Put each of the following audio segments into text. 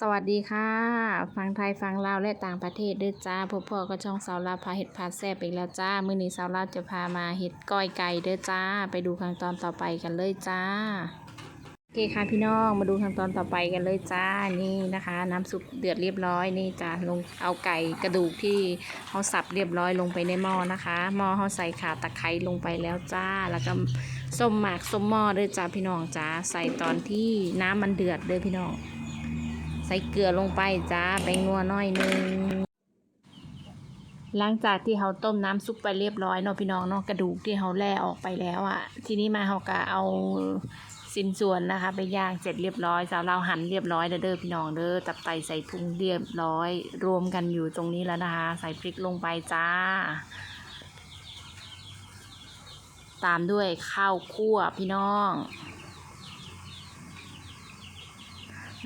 สวัสดีค่ะ ฟังไทยฟังลาวและต่างประเทศด้วยจ้าพบพ่อก็ช่องสาวลาวพาเห็ดพาแซ่บอีกแล้วจ้า มื้อนี้สาวลาวจะพามาเห็ดก้อยไก่ด้อจ้า ไปดูขั้นตอนต่อไปกันเลยจ้า โอเคค่ะพี่น้อง มาดูขั้นตอนต่อไปกันเลยจ้า นี่นะคะ น้ำซุปเดือดเรียบร้อยนี่จ้าลงเอาไก่กระดูกที่เขาสับเรียบร้อยลงไปในหม้อนะคะ หม้อเขาใส่ข่าตะไคร้ลงไปแล้วจ้า แล้วก็ส้มหมากส้มหม้อด้วยจ้าพี่น้องจ้า ใส่ตอนที่น้ำมันเดือดเด้อพี่น้อง ใส่เกลือลงไปจ้าแป้งนัวน้อยหนึงหลังจากที่เขาต้มน้ำซุปไปเรียบร้อยเนาะพี่น้องเนาะกระดูกที่เขาแล่ออกไปแล้วอะ่ะ ทีนี้มาเขาก็เอาสินส่วนนะคะ ไปย่างเสร็จเรียบร้อยสาวเราหั่นเรียบร้อยเด้อพี่น้องเด้อตับไตใส่ถุงเรียบร้อย รวมกันอยู่ตรงนี้แล้วนะคะ ใส่พริกลงไปจ้า ตามด้วยข้าวคั่วพี่น้อง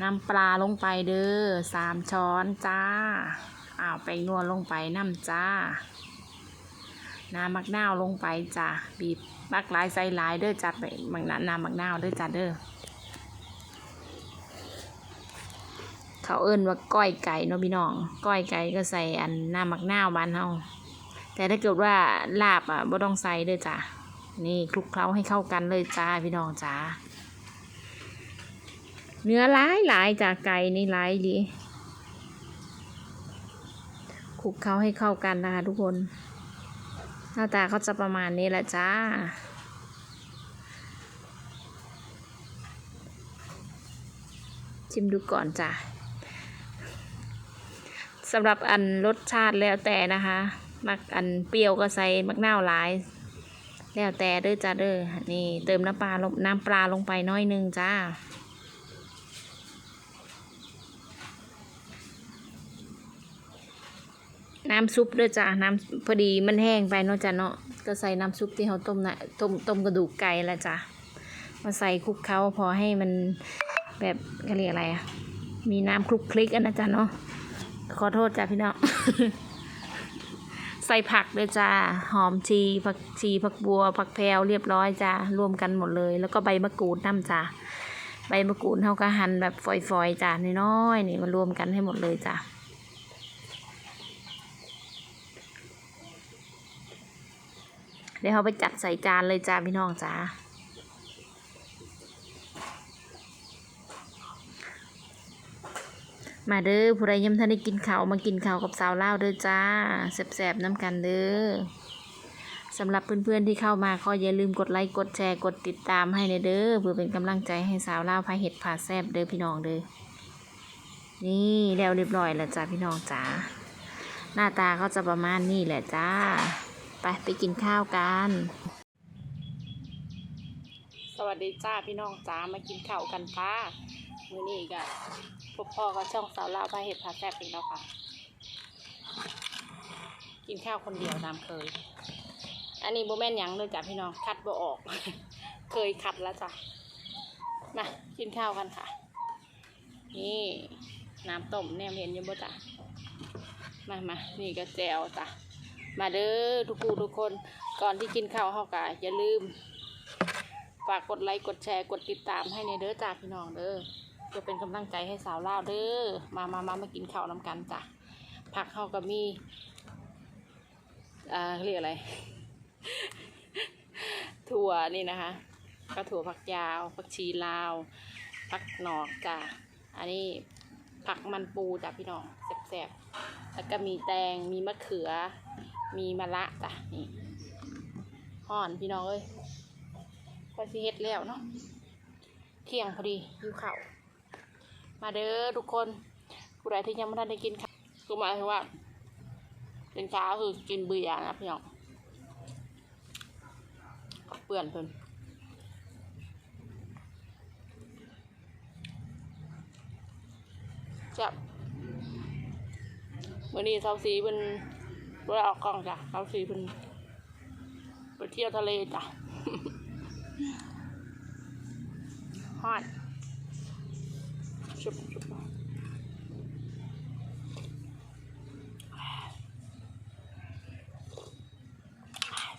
น้ำปลาลงไปเด้อสามช้อนจ้าอ้าวไปนวลลงไปน้ำจ้า น้ำมักนาวลงไปจ้าบีบมักหลายใส่หลายเด้อจัดไปมักน้ำน้ำมักนาวเด้อจ้าเด้อเขาเอิ้นว่าก้อยไก่เนาะพี่น้องก้อยไก่ก็ใส่อันน้ำมักนาวบ้านเฮาแต่ถ้าเกิดว่าลาบอะบ่ต้องใส่เด้อจ้านี่คลุกเคล้าให้เข้ากันเลยจ้าพี่น้องจ้า เนื้อหลายหลายจากไก่นี่หลายดีคลุกเขาให้เข้ากันนะคะทุกคนหน้าตาเขาจะประมาณนี้แหละจ้า ชิมดูก่อนจ้ะสำหรับอันรสชาติแล้วแต่นะคะ มักอันเปรี้ยวก็ใส่มักน่าวหลาย แล้วแต่เด้อจ้าเด้อนี่เติมน้ำปลาลงน้ำปลาลงไปน้อยนึงจ้า น้ำซุปด้วยจ้ะน้ำพอดีมันแห้งไปเนาะจ้ะเนาะก็ใส่น้ำซุปที่เขาต้มนะต้มต้มกระดูกไก่ละจ้ะมาใส่คลุกเคล้าพอให้มันแบบเขาเรียกอะไรอะมีน้ำคลุกคลิกอันนะจ้ะเนาะขอโทษจ้ะพี่น้องใส่ผักด้วยจ้าหอมชีผักชีผักบัวผักแพรวเรียบร้อยจ้ารวมกันหมดเลย แล้วก็ใบมะกรูดน้ำจ้าใบมะกรูดเขาก็หั่นแบบฝอยๆจ้าน้อยๆนี่มารวมกันให้หมดเลยจ้า เดี๋ยวเขาไปจัดใส่จานเลยจ้าพี่น้องจ้ามาเด้อผู้ใดยังท่านได้กินข้าวมากินข้าวกับสาวเล่าเด้อจ้าแสบๆน้ำกันเด้อสำหรับเพื่อนๆที่เข้ามาก็อย่าลืมกดไลค์กดแชร์กดติดตามให้เด้อเพื่อเป็นกำลังใจให้สาวเล่าพาเห็ดผ่าแซบเด้อพี่น้องเด้อนี่แล้วเรียบร้อยแล้วจ้าพี่น้องจ้าหน้าตาก็จะประมาณนี้แหละจ้า ไปไปกินข้าวกัน สวัสดีจ้าพี่น้องจ้ามากินข้าวกันค่ะมื้อนี้ก็พวกพ่อก็ช่องสาวลาวพาเห็ดพาแซ่บอีกแล้วค่ะ กินข้าวคนเดียวตามเคย อันนี้โบแม่นยังเลยจ้ะพี่น้องคัดบ่ออก เคยคัดแล้วจ้ะมากินข้าวกันค่ะ นี่น้ำต้มแนมเห็นอยังบ่จ้ะมามานี่ก็แจวจ้ะ มาเด้อทุกผู้ทุกคนก่อนที่กินข้าวเฮากะอย่าลืม ฝากกดไลค์กดแชร์กดติดตามให้ในเด้อจ้าพี่น้องเด้อจะเป็นกำลังใจให้สาวลาวเด้อมามามามากินข้าวน้ำกันจ้ะผักเฮาก็มีอ่าเรียกอะไร ถั่วนี่นะคะก็ถั่วผักยาวผักชีลาวผักหนอกจ้ะอันนี้ผักมันปูจ้ะพี่น้องแซ่บๆแล้วก็มีแตงมีมะเขือ มีมะระจ้ะนี่ห่อนพี่น้องเอ้ยพอสิเฮ็ดแล้วเนาะเที่ยงพอดีอยู่เข่ามาเด้อทุกคนผู้ใดที่ยังไม่ทันได้กินข้าวก็หมายถึงว่า เป็นข้าคือกินเบื่อนะพี่น้องเปื่อนเพิ่นจับวันนี้เสาสีเป็น รถออกกล้องจ้ะเสาสีเป็นไปเที่ยวทะเลจ้ะฮอดชุบชุบ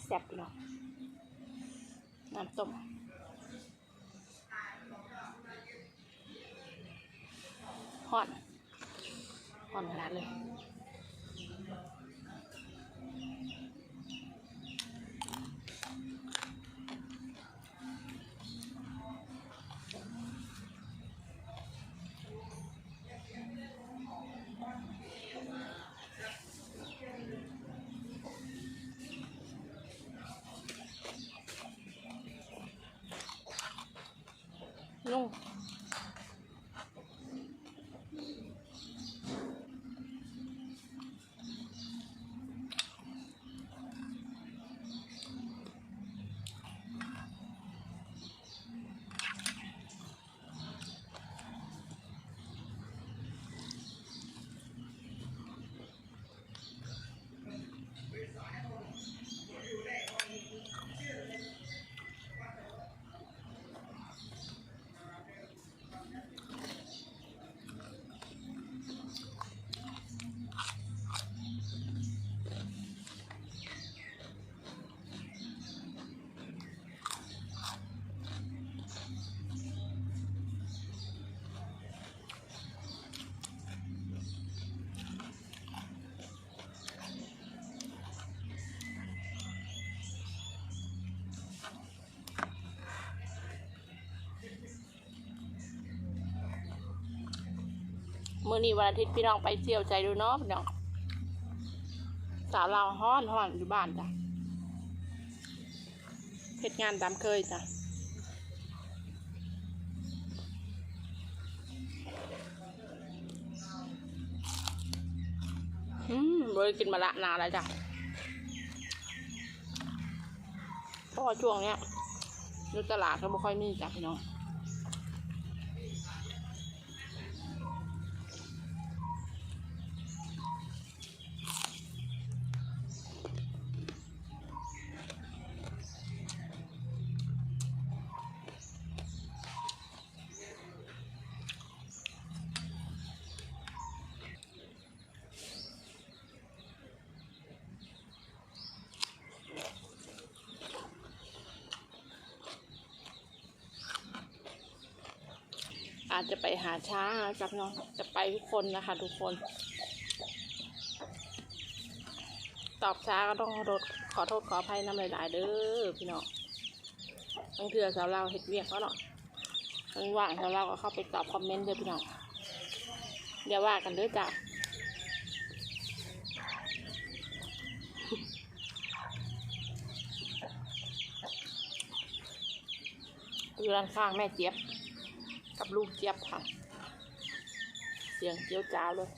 แซ่บพี่น้องน้ำต้มฮอดห่อนขนาดเลย นุ่ มื่อนี้วันอาทิตย์พี่น้องไปเที่ยวใจดูเนาะพี่น้องสาวเราฮ้อนฮ้อนอยู่บ้านจ้ะเพชรงานตามเคยจ้ะอืมบริกินมาละนานแล้วจ้ะพราะว่าช่วงเนี้ยในตลาดก็ไม่ค่อยมีจ้ะพี่น้อง อาจจะไปหาช้างนะครับน้องจะไปทุกคนนะคะ ทุกคน ตอบช้าก็ต้องขอโทษขอโทษขออภัยน้ำหลาย ๆ เด้อพี่น้องบางเถื่อสาวเราเห็ดเวียกก็เนาะว่างสาวเราก็เข้าไปตอบคอมเมนต์เด้อพี่น้องเดี๋ยวว่ากันเด้อจ้ะอยู่ด้านข้างแม่เจี๊ยบ กับลูกเจี๊ยบค่ะ เสียงเจียวจ้าวเลย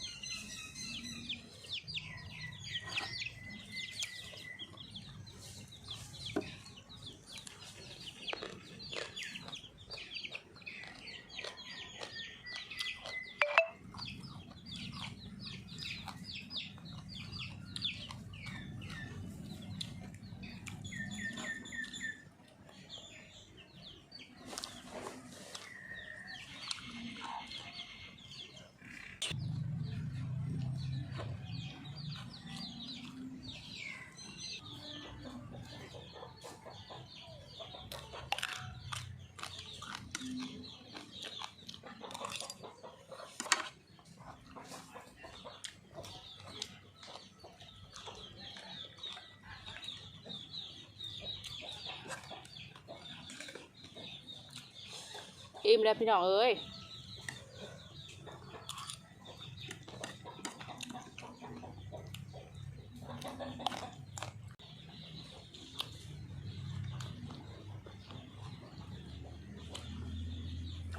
อิ่มแล้วพี่น้องเอ้ย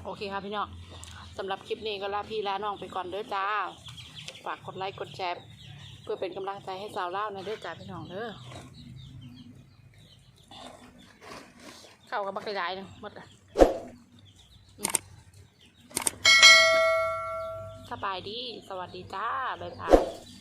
โอเคครับพี่น้องสำหรับคลิปนี้ก็ลาพี่ลาน้องไปก่อนเด้อจ้า ฝากกดไลค์กดแชร์เพื่อเป็นกำลังใจให้สาวเล่าในะเด้อจ้าพี่น้องเด้อเข้ากับบักกระยายหนึงหมดละอืม สบายดี สวัสดีจ้า บ๊ายบาย